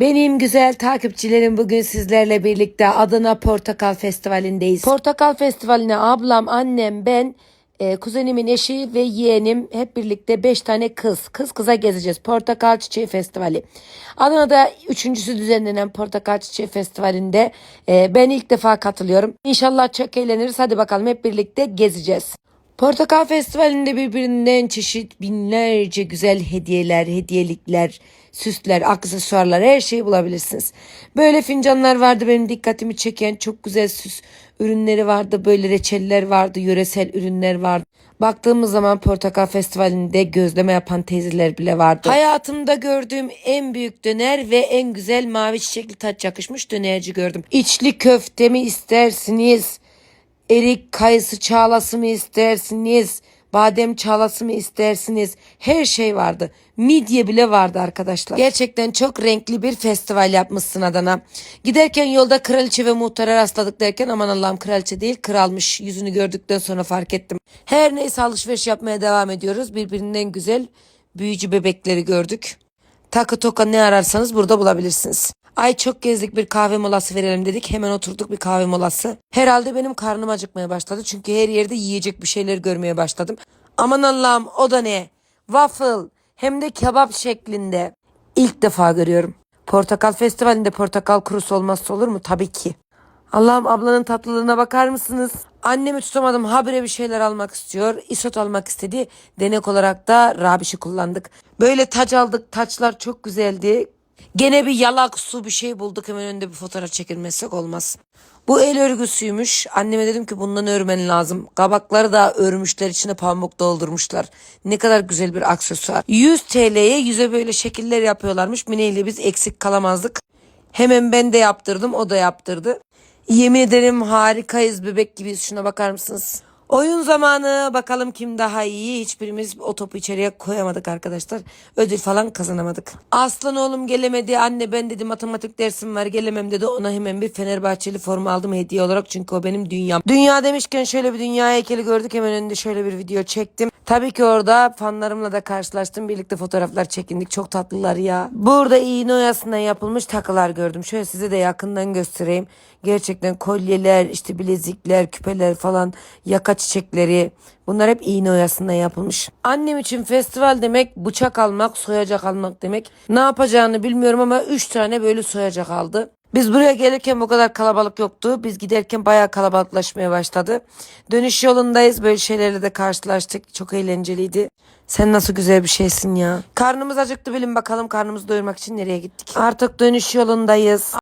Benim güzel takipçilerim bugün sizlerle birlikte Adana Portakal Festivali'ndeyiz. Portakal Festivali'ne ablam, annem, ben, e, kuzenimin eşi ve yeğenim hep birlikte 5 tane kız. Kız kıza gezeceğiz. Portakal Çiçeği Festivali. Adana'da üçüncüsü düzenlenen Portakal Çiçeği Festivali'nde e, ben ilk defa katılıyorum. İnşallah çok eğleniriz. Hadi bakalım hep birlikte gezeceğiz. Portakal Festivali'nde birbirinden çeşit binlerce güzel hediyeler, hediyelikler, süsler, aksesuarlar her şeyi bulabilirsiniz. Böyle fincanlar vardı benim dikkatimi çeken çok güzel süs ürünleri vardı. Böyle reçeller vardı, yöresel ürünler vardı. Baktığımız zaman Portakal Festivali'nde gözleme yapan teyzeler bile vardı. Hayatımda gördüğüm en büyük döner ve en güzel mavi çiçekli taç yakışmış dönerci gördüm. İçli köfte mi istersiniz? Erik kayısı çağlası mı istersiniz? Badem çağlası mı istersiniz? Her şey vardı. Midye bile vardı arkadaşlar. Gerçekten çok renkli bir festival yapmışsın Adana. Giderken yolda kraliçe ve muhtara rastladık derken aman Allah'ım kraliçe değil kralmış. Yüzünü gördükten sonra fark ettim. Her neyse alışveriş yapmaya devam ediyoruz. Birbirinden güzel büyücü bebekleri gördük. Takı toka ne ararsanız burada bulabilirsiniz. Ay çok gezdik bir kahve molası verelim dedik. Hemen oturduk bir kahve molası. Herhalde benim karnım acıkmaya başladı. Çünkü her yerde yiyecek bir şeyler görmeye başladım. Aman Allah'ım o da ne? Waffle hem de kebap şeklinde. İlk defa görüyorum. Portakal Festivali'nde portakal kurusu olmazsa olur mu? Tabii ki. Allah'ım ablanın tatlılığına bakar mısınız? Annemi tutamadım habire bir şeyler almak istiyor. Isot almak istedi. Denek olarak da Rabiş'i kullandık. Böyle taç aldık. Taçlar çok güzeldi. Gene bir yalak su bir şey bulduk. Hemen önünde bir fotoğraf çekilmezsek olmaz. Bu el örgüsüymüş. Anneme dedim ki bundan örmen lazım. Kabakları da örmüşler içine pamuk doldurmuşlar. Ne kadar güzel bir aksesuar. 100 TL'ye yüze böyle şekiller yapıyorlarmış. Mine ile biz eksik kalamazdık. Hemen ben de yaptırdım o da yaptırdı. Yemin ederim harikayız bebek gibiyiz şuna bakar mısınız? Oyun zamanı bakalım kim daha iyi. Hiçbirimiz o topu içeriye koyamadık arkadaşlar. Ödül falan kazanamadık. Aslan oğlum gelemedi. Anne ben dedi matematik dersim var gelemem dedi. Ona hemen bir Fenerbahçeli forma aldım hediye olarak. Çünkü o benim dünyam. Dünya demişken şöyle bir dünya heykeli gördük. Hemen önünde şöyle bir video çektim. Tabii ki orada fanlarımla da karşılaştım. Birlikte fotoğraflar çekindik. Çok tatlılar ya. Burada iğne oyasından yapılmış takılar gördüm. Şöyle size de yakından göstereyim. Gerçekten kolyeler, işte bilezikler, küpeler falan, yaka çiçekleri. Bunlar hep iğne oyasından yapılmış. Annem için festival demek bıçak almak, soyacak almak demek. Ne yapacağını bilmiyorum ama 3 tane böyle soyacak aldı. Biz buraya gelirken bu kadar kalabalık yoktu. Biz giderken bayağı kalabalıklaşmaya başladı. Dönüş yolundayız. Böyle şeylerle de karşılaştık. Çok eğlenceliydi. Sen nasıl güzel bir şeysin ya. Karnımız acıktı bilin bakalım karnımızı doyurmak için nereye gittik. Artık dönüş yolundayız.